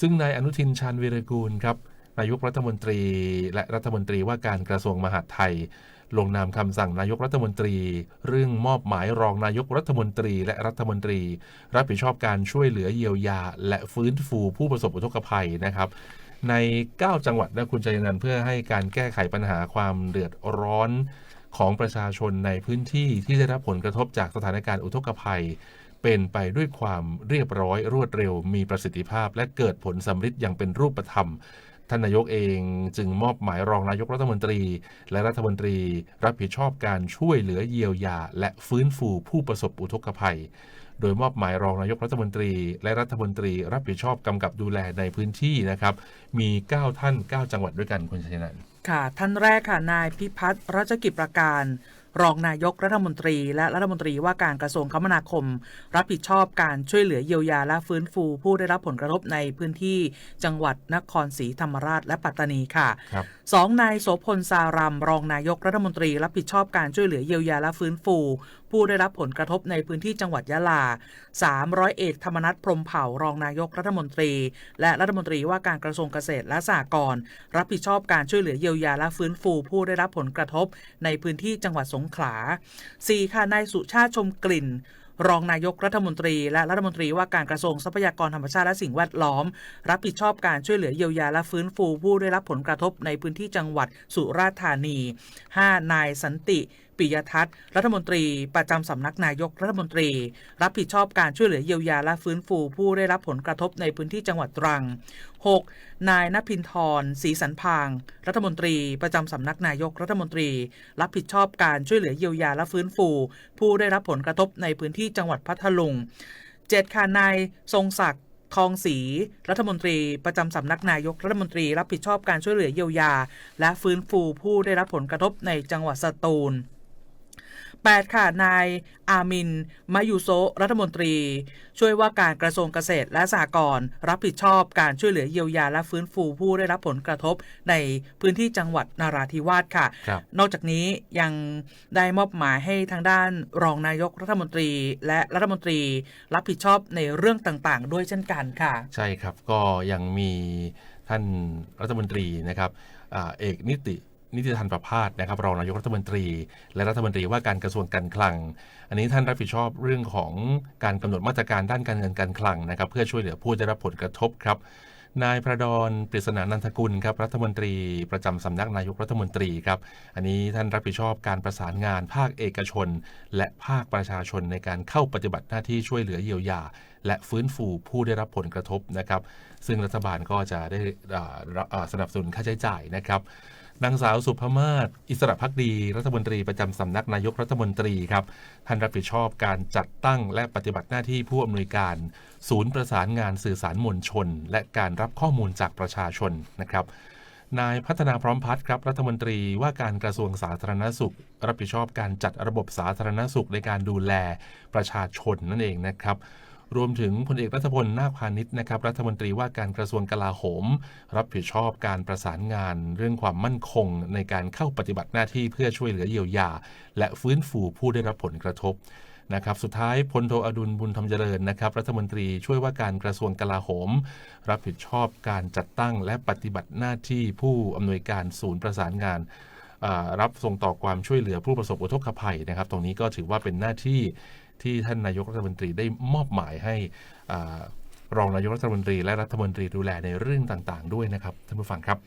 ซึ่งนายอนุทินชาญวีรกูลครับนายกรัฐมนตรีและรัฐมนตรีว่าการกระทรวงมหาดไทย ลงนามคำสั่งนายกรัฐมนตรี เรื่องมอบหมายรองนายกรัฐมนตรีและรัฐมนตรี รับผิดชอบการช่วยเหลือเยียวยา และฟื้นฟูผู้ประสบอุทกภัยนะครับ ใน 9 จังหวัดนะคุณชัยนันเพื่อให้การแก้ไขปัญหาความเดือดร้อนของประชาชนในพื้นที่ที่ได้รับผลกระทบจากสถานการณ์อุทกภัย เป็นไปด้วยความเรียบร้อยรวดเร็ว มีประสิทธิภาพ และเกิดผลสำฤทธิ์อย่างเป็นรูปธรรมท่านนายกเองจึงมอบหมายรองนายกรัฐมนตรี และรัฐมนตรีรับผิดชอบการช่วยเหลือเยียวยา และฟื้นฟูผู้ประสบอุทกภัย โดยมอบหมายรองนายกรัฐมนตรี และรัฐมนตรีรับผิดชอบกำกับดูแลในพื้นที่นะครับ มี 9 ท่าน 9 จังหวัดด้วยกันคุณชัยนันท์ค่ะ ท่านแรกค่ะนายพิพัฒน์รัชกิจประการ รองนายกรัฐมนตรีและรัฐมนตรีว่าการกระทรวงคมนาคม รับผิดชอบการช่วยเหลือเยียวยาและฟื้นฟู ผู้ได้รับผลกระทบในพื้นที่จังหวัดนครศรีธรรมราชและปัตตานีค่ะครับสองนายโสพลสารามรองนายกรัฐมนตรี รับผิดชอบการช่วยเหลือเยียวยาและฟื้นฟู ผู้ได้รับผลกระทบในพื้นที่จังหวัดยะลาสามร้อยเอกธรรมนัฐพรหมเผ่ารองนายกรัฐมนตรี และรัฐมนตรีว่าการกระทรวงเกษตรและสหกรณ์รับผิดชอบการช่วยเหลือเยียวยาและฟื้นฟู ผู้ได้รับผลกระทบในพื้นที่จังหวัดสงขลา 4. ค่ะนายสุชาติชมกลิ่น รองนายกรัฐมนตรี และรัฐมนตรีว่าการกระทรวงทรัพยากรธรรมชาติและสิ่งแวดล้อม รับผิดชอบการช่วยเหลือเยียวยาและฟื้นฟูผู้ได้รับผลกระทบในพื้นที่จังหวัดสุราษฎร์ธานี 5. นายสันติ ปิยทัศน์ รัฐมนตรี ประจำสำนักนายกรัฐมนตรี รับผิดชอบการช่วยเหลือเยียวยาและฟื้นฟูผู้ได้รับผลกระทบในพื้นที่จังหวัดตรัง 6. นายนภินทรศรีสันพาง รัฐมนตรี ประจำสำนักนายกรัฐมนตรี รับผิดชอบการช่วยเหลือเยียวยาและฟื้นฟู ผู้ได้รับผลกระทบในพื้นที่จังหวัดพัทลุง 7. ค่ะนายทรงศักดิ์ทองศรีรัฐมนตรี ประจำสำนักนายกรัฐมนตรี รับผิดชอบการช่วยเหลือเยียวยา และฟื้นฟูผู้ได้รับผลกระทบในจังหวัดสตูล 8 ค่ะ นายอามิน มายุโซะรัฐมนตรี ช่วยว่าการกระทรวงเกษตรและสหกรณ์รับผิดชอบการช่วยเหลือเยียวยาและฟื้นฟูผู้ได้รับผลกระทบในพื้นที่จังหวัดนาราธิวาสค่ะครับนอกจากนี้ยังได้มอบหมายให้ทางด้านรองนายกรัฐมนตรี และรัฐมนตรีรับผิดชอบในเรื่องต่างๆ ด้วยเช่นกันค่ะ ใช่ครับก็ยังมีท่านรัฐมนตรีนะครับอาเอกนิติ นิติธันประพาสนะครับรองนายกรัฐมนตรี และรัฐมนตรีว่าการกระทรวงการคลัง อันนี้ท่านรับผิดชอบเรื่องของการกำหนดมาตรการด้านการเงินการคลังนะครับ เพื่อช่วยเหลือผู้ได้รับผลกระทบครับนายพระดอนปริศนานันทกุลครับรัฐมนตรีประจำสำนักนายกรัฐมนตรีครับ อันนี้ท่านรับผิดชอบการประสานงานภาคเอกชน และภาคประชาชนในการเข้าปฏิบัติหน้าที่ช่วยเหลือเยียวยา และฟื้นฟูผู้ได้รับผลกระทบนะครับ ซึ่งรัฐบาลก็จะได้สนับสนุนค่าใช้จ่ายนะครับ นางสาวสุภมาศอิสระพักดี รัฐมนตรีประจำสำนักนายกรัฐมนตรีครับท่านรับผิดชอบการจัดตั้งและปฏิบัติหน้าที่ผู้อำนวยการ ศูนย์ประสานงานสื่อสารมวลชน และการรับข้อมูลจากประชาชนนะครับนายพัฒนาพร้อมพัฒน์ครับรัฐมนตรีว่าการกระทรวงสาธารณสุข รับผิดชอบการจัดระบบสาธารณสุขในการดูแลประชาชนนั่นเองนะครับ รวมถึงพลเอกรัฐพลนาคพาณิชย์นะครับ รัฐมนตรีว่าการกระทรวงกลาโหม รับผิดชอบการประสานงาน เรื่องความมั่นคง ในการเข้าปฏิบัติหน้าที่เพื่อช่วยเหลือเยียวยา และฟื้นฟูผู้ได้รับผลกระทบนะครับสุดท้ายพลโทอดุลบุญธรรมเจริญนะครับรัฐมนตรีช่วยว่าการกระทรวงกลาโหม รับผิดชอบการจัดตั้งและปฏิบัติหน้าที่ผู้อำนวยการศูนย์ประสานงานรับส่งต่อความช่วยเหลือผู้ประสบอุทกภัยนะครับ ตรงนี้ก็ถือว่าเป็นหน้าที่ ที่ท่านนายกรัฐมนตรีได้มอบหมายให้อรองนายกรัฐมนตรีและรัฐมนตรีดูแลในเรื่องต่างๆ ด้วยนะครับท่านผู้ฟังครับ